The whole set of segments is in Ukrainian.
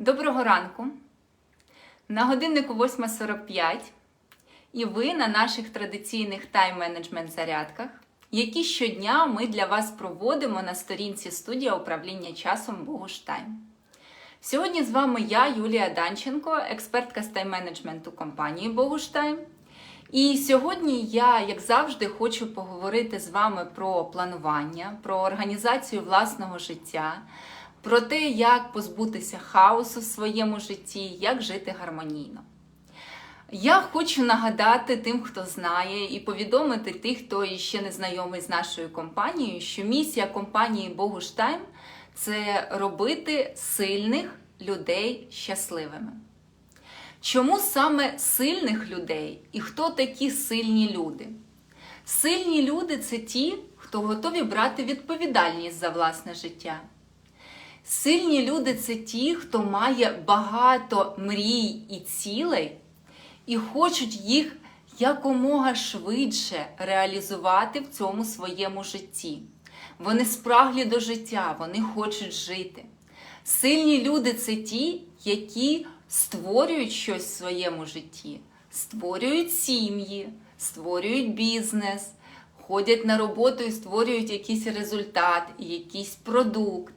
Доброго ранку! На годиннику 8.45 і ви на наших традиційних тайм-менеджмент зарядках, які щодня ми для вас проводимо на сторінці студія управління часом Богуштайм. Сьогодні з вами я, Юлія Данченко, експертка з тайм-менеджменту компанії Богуштайм. І сьогодні я, як завжди, хочу поговорити з вами про планування, про організацію власного життя, про те, як позбутися хаосу в своєму житті, як жити гармонійно. Я хочу нагадати тим, хто знає, і повідомити тих, хто ще не знайомий з нашою компанією, що місія компанії Богуштайм це робити сильних людей щасливими. Чому саме сильних людей і хто такі сильні люди? Сильні люди це ті, хто готові брати відповідальність за власне життя. Сильні люди це ті, хто має багато мрій і цілей і хочуть їх якомога швидше реалізувати в цьому своєму житті. Вони спраглі до життя, вони хочуть жити. Сильні люди це ті, які створюють щось в своєму житті, створюють сім'ї, створюють бізнес, ходять на роботу і створюють якийсь результат, якийсь продукт.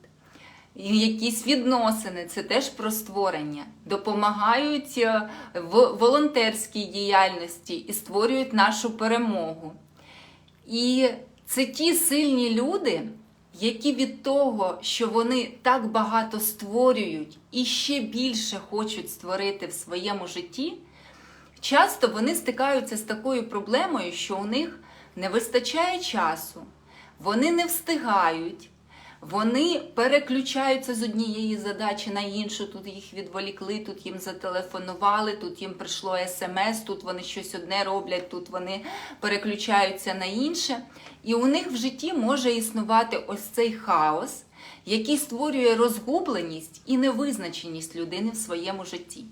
Якісь відносини, це теж про створення, допомагають е, в волонтерській діяльності і створюють нашу перемогу. І це ті сильні люди, які від того, що вони так багато створюють і ще більше хочуть створити в своєму житті, часто вони стикаються з такою проблемою, що у них не вистачає часу, вони не встигають. Вони переключаються з однієї задачі на іншу. Тут їх відволікли, тут їм зателефонували, тут їм прийшло смс, тут вони щось одне роблять, тут вони переключаються на інше. І у них в житті може існувати ось цей хаос, який створює розгубленість і невизначеність людини в своєму житті.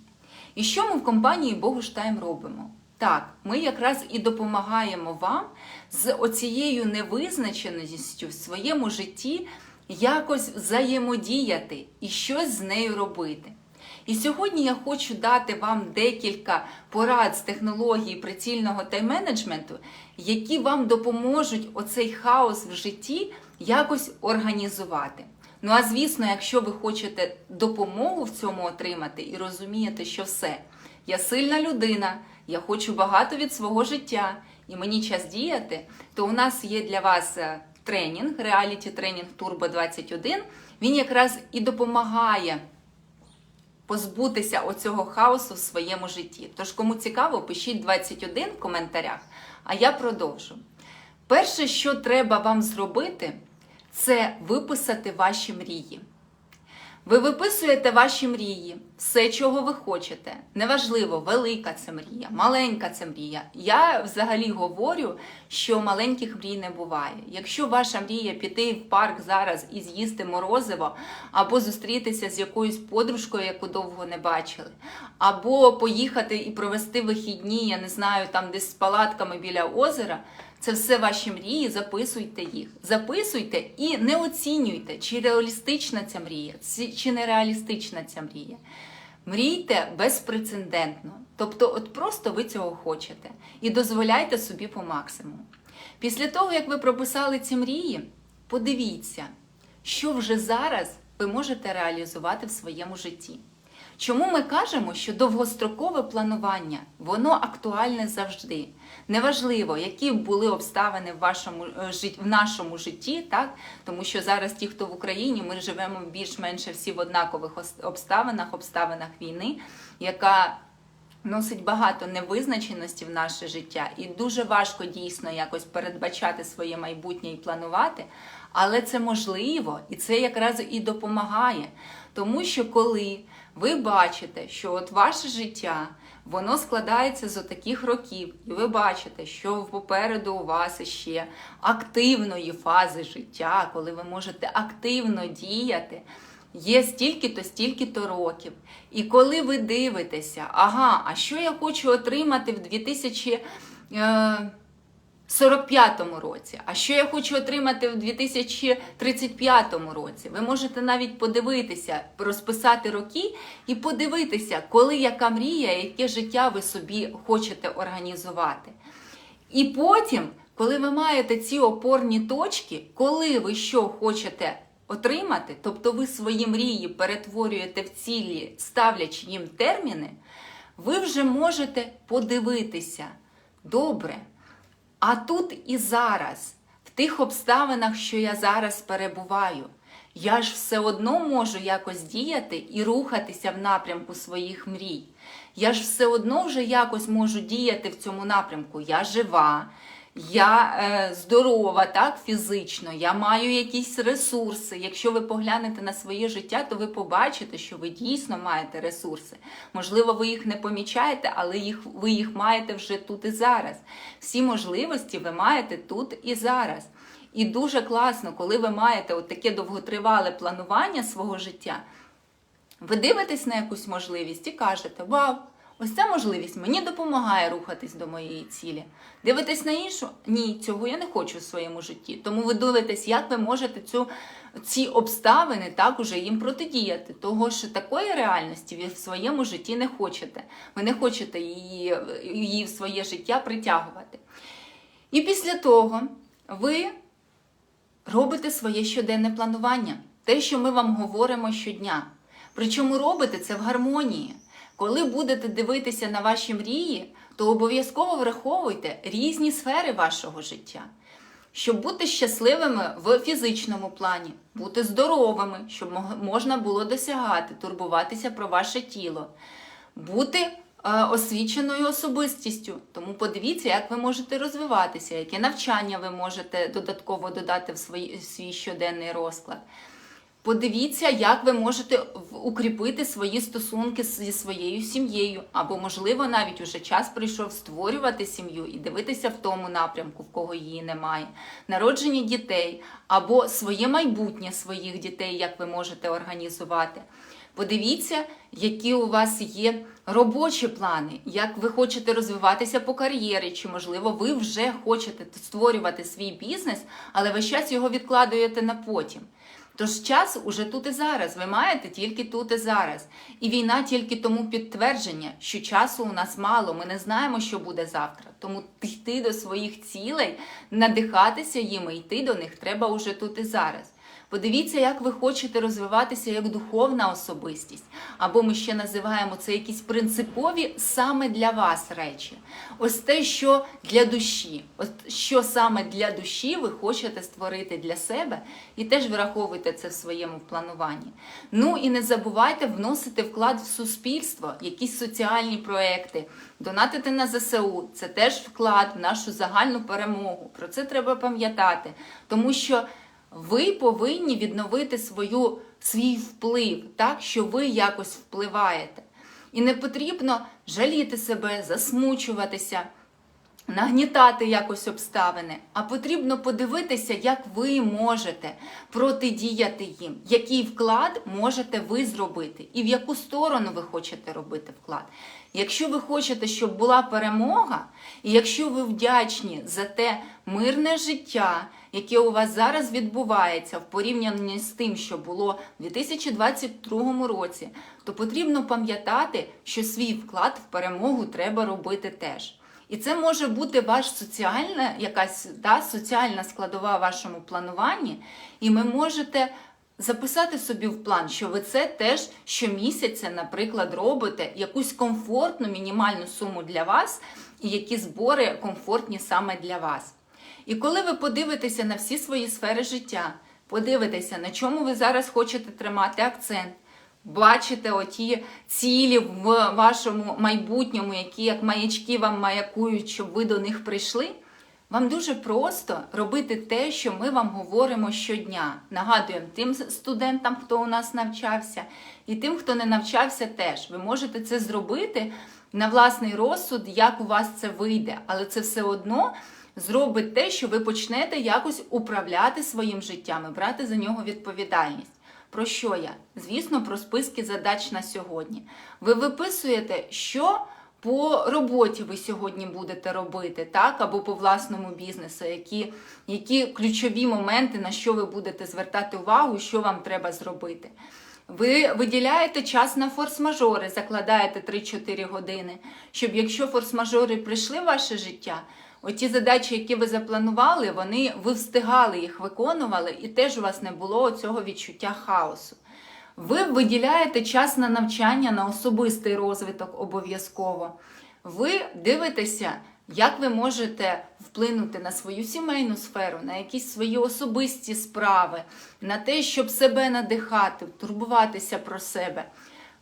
І що ми в компанії Богуштайм робимо? Так, ми якраз і допомагаємо вам з оцією невизначеністю в своєму житті якось взаємодіяти і щось з нею робити. І сьогодні я хочу дати вам декілька порад з технології прицільного тайм-менеджменту, які вам допоможуть оцей хаос в житті якось організувати. Ну а звісно, якщо ви хочете допомогу в цьому отримати і розумієте, що все, я сильна людина, я хочу багато від свого життя, і мені час діяти, то у нас є для вас тренінг, реаліті тренінг Turbo 21. Він якраз і допомагає позбутися оцього хаосу в своєму житті. Тож, кому цікаво, пишіть 21 в коментарях, а я продовжу. Перше, що треба вам зробити, це виписати ваші мрії. Ви виписуєте ваші мрії, все, чого ви хочете. Неважливо, велика це мрія, маленька це мрія. Я взагалі говорю, що маленьких мрій не буває. Якщо ваша мрія піти в парк зараз і з'їсти морозиво, або зустрітися з якоюсь подружкою, яку довго не бачили, або поїхати і провести вихідні, я не знаю, там десь з палатками біля озера. Це все ваші мрії, записуйте їх. Записуйте і не оцінюйте, чи реалістична ця мрія, чи нереалістична ця мрія. Мрійте безпрецедентно. Тобто, от просто ви цього хочете. І дозволяйте собі по максимуму. Після того, як ви прописали ці мрії, подивіться, що вже зараз ви можете реалізувати в своєму житті. Чому ми кажемо, що довгострокове планування воно актуальне завжди? Неважливо, які були обставини в вашому в нашому житті, так? Тому що зараз ті, хто в Україні, ми живемо більш-менш всі в однакових обставинах, обставинах війни, яка Носить багато невизначеності в наше життя, і дуже важко дійсно якось передбачати своє майбутнє і планувати, але це можливо, і це якраз і допомагає. Тому що коли ви бачите, що от ваше життя воно складається з отаких років, і ви бачите, що попереду у вас ще активної фази життя, коли ви можете активно діяти. Є стільки-то, стільки-то років. І коли ви дивитеся, ага, а що я хочу отримати в 2000. 45-му році, а що я хочу отримати в 2035 році. Ви можете навіть подивитися, розписати роки і подивитися, коли яка мрія, яке життя ви собі хочете організувати. І потім, коли ви маєте ці опорні точки, коли ви що хочете отримати, тобто ви свої мрії перетворюєте в цілі, ставлячи їм терміни, ви вже можете подивитися. Добре. А тут і зараз, в тих обставинах, що я зараз перебуваю, я ж все одно можу якось діяти і рухатися в напрямку своїх мрій. Я ж все одно вже якось можу діяти в цьому напрямку. Я жива, я е, здорова, так, фізично, я маю якісь ресурси. Якщо ви поглянете на своє життя, то ви побачите, що ви дійсно маєте ресурси. Можливо, ви їх не помічаєте, але їх, ви їх маєте вже тут і зараз. Всі можливості ви маєте тут і зараз. І дуже класно, коли ви маєте от таке довготривале планування свого життя. Ви дивитесь на якусь можливість і кажете, вау, ось ця можливість мені допомагає рухатись до моєї цілі. Дивитесь на іншу? Ні, цього я не хочу в своєму житті. Тому ви дивитесь, як ви можете цю, ці обставини так уже їм протидіяти. Того що такої реальності ви в своєму житті не хочете. Ви не хочете її, її в своє життя притягувати. І після того ви робите своє щоденне планування, те, що ми вам говоримо щодня. Причому робите це в гармонії. Коли будете дивитися на ваші мрії, то обов'язково враховуйте різні сфери вашого життя. Щоб бути щасливими в фізичному плані, бути здоровими, щоб можна було досягати, турбуватися про ваше тіло, бути е, освіченою особистістю. Тому подивіться, як ви можете розвиватися, яке навчання ви можете додатково додати в свій, свій щоденний розклад. Подивіться, як ви можете укріпити свої стосунки зі своєю сім'єю, або, можливо, навіть уже час прийшов створювати сім'ю і дивитися в тому напрямку, в кого її немає, народження дітей, або своє майбутнє своїх дітей, як ви можете організувати. Подивіться, які у вас є робочі плани, як ви хочете розвиватися по кар'єрі, чи, можливо, ви вже хочете створювати свій бізнес, але весь час його відкладуєте на потім. Тож час уже тут і зараз. Ви маєте тільки тут і зараз. І війна тільки тому підтвердження, що часу у нас мало. Ми не знаємо, що буде завтра. Тому йти до своїх цілей, надихатися їми, йти до них треба уже тут і зараз. Подивіться, як ви хочете розвиватися як духовна особистість, або ми ще називаємо це якісь принципові саме для вас речі. Ось те, що для душі, от що саме для душі ви хочете створити для себе, і теж враховуйте це в своєму плануванні. Ну і не забувайте вносити вклад в суспільство, якісь соціальні проекти, донатити на ЗСУ. Це теж вклад в нашу загальну перемогу. Про це треба пам'ятати, тому що. Ви повинні відновити свою, свій вплив, так, що ви якось впливаєте. І не потрібно жаліти себе, засмучуватися, нагнітати якось обставини, а потрібно подивитися, як ви можете протидіяти їм, який вклад можете ви зробити, і в яку сторону ви хочете робити вклад. Якщо ви хочете, щоб була перемога, і якщо ви вдячні за те мирне життя, яке у вас зараз відбувається в порівнянні з тим, що було в 2022 році, то потрібно пам'ятати, що свій вклад в перемогу треба робити теж. І це може бути ваш соціальна, якась да, соціальна складова в вашому плануванні, і ви можете записати собі в план, що ви це теж щомісяця, наприклад, робите якусь комфортну мінімальну суму для вас, і які збори комфортні саме для вас. І коли ви подивитеся на всі свої сфери життя, подивитеся, на чому ви зараз хочете тримати акцент, бачите оті цілі в вашому майбутньому, які як маячки вам маякують, щоб ви до них прийшли. Вам дуже просто робити те, що ми вам говоримо щодня. Нагадуємо тим студентам, хто у нас навчався, і тим, хто не навчався, теж. Ви можете це зробити на власний розсуд, як у вас це вийде, але це все одно зробить те, що ви почнете якось управляти своїм життям і брати за нього відповідальність. Про що я? Звісно, про списки задач на сьогодні. Ви виписуєте, що по роботі ви сьогодні будете робити, так, або по власному бізнесу, які, які ключові моменти, на що ви будете звертати увагу, що вам треба зробити. Ви виділяєте час на форс-мажори, закладаєте 3-4 години, щоб якщо форс-мажори прийшли в ваше життя, оті задачі, які ви запланували, вони ви встигали їх виконували, і теж у вас не було цього відчуття хаосу. Ви виділяєте час на навчання, на особистий розвиток обов'язково. Ви дивитеся, як ви можете вплинути на свою сімейну сферу, на якісь свої особисті справи, на те, щоб себе надихати, турбуватися про себе.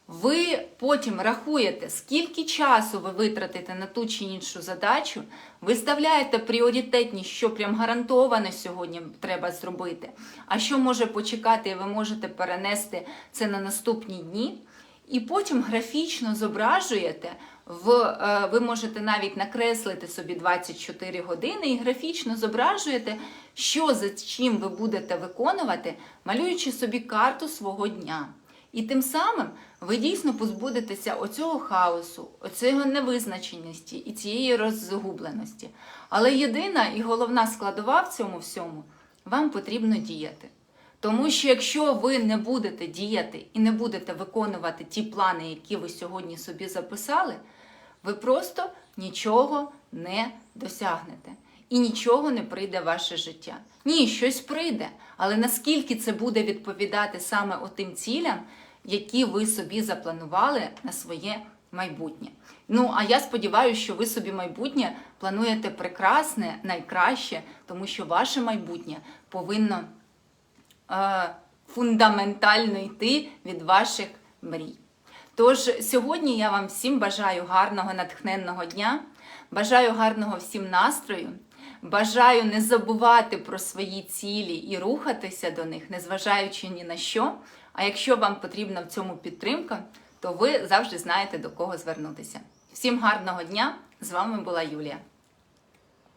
Ви потім рахуєте, скільки часу ви витратите на ту чи іншу задачу, виставляєте пріоритетність, що прям гарантовано сьогодні треба зробити, а що може почекати, і ви можете перенести це на наступні дні. І потім графічно зображуєте, в, е, ви можете навіть накреслити собі 24 години і графічно зображуєте, що за чим ви будете виконувати, малюючи собі карту свого дня. І тим самим ви дійсно позбудетеся оцього хаосу, оцього невизначеності і цієї розгубленості. Але єдина і головна складова в цьому всьому вам потрібно діяти. Тому що якщо ви не будете діяти і не будете виконувати ті плани, які ви сьогодні собі записали, ви просто нічого не досягнете. І нічого не прийде в ваше життя. Ні, щось прийде, але наскільки це буде відповідати саме отим цілям, які ви собі запланували на своє майбутнє. Ну, а я сподіваюся, що ви собі майбутнє плануєте прекрасне, найкраще, тому що ваше майбутнє повинно е, фундаментально йти від ваших мрій. Тож сьогодні я вам всім бажаю гарного натхненного дня, бажаю гарного всім настрою, бажаю не забувати про свої цілі і рухатися до них, незважаючи ні на що. А якщо вам потрібна в цьому підтримка, то ви завжди знаєте до кого звернутися. Всім гарного дня! З вами була Юлія.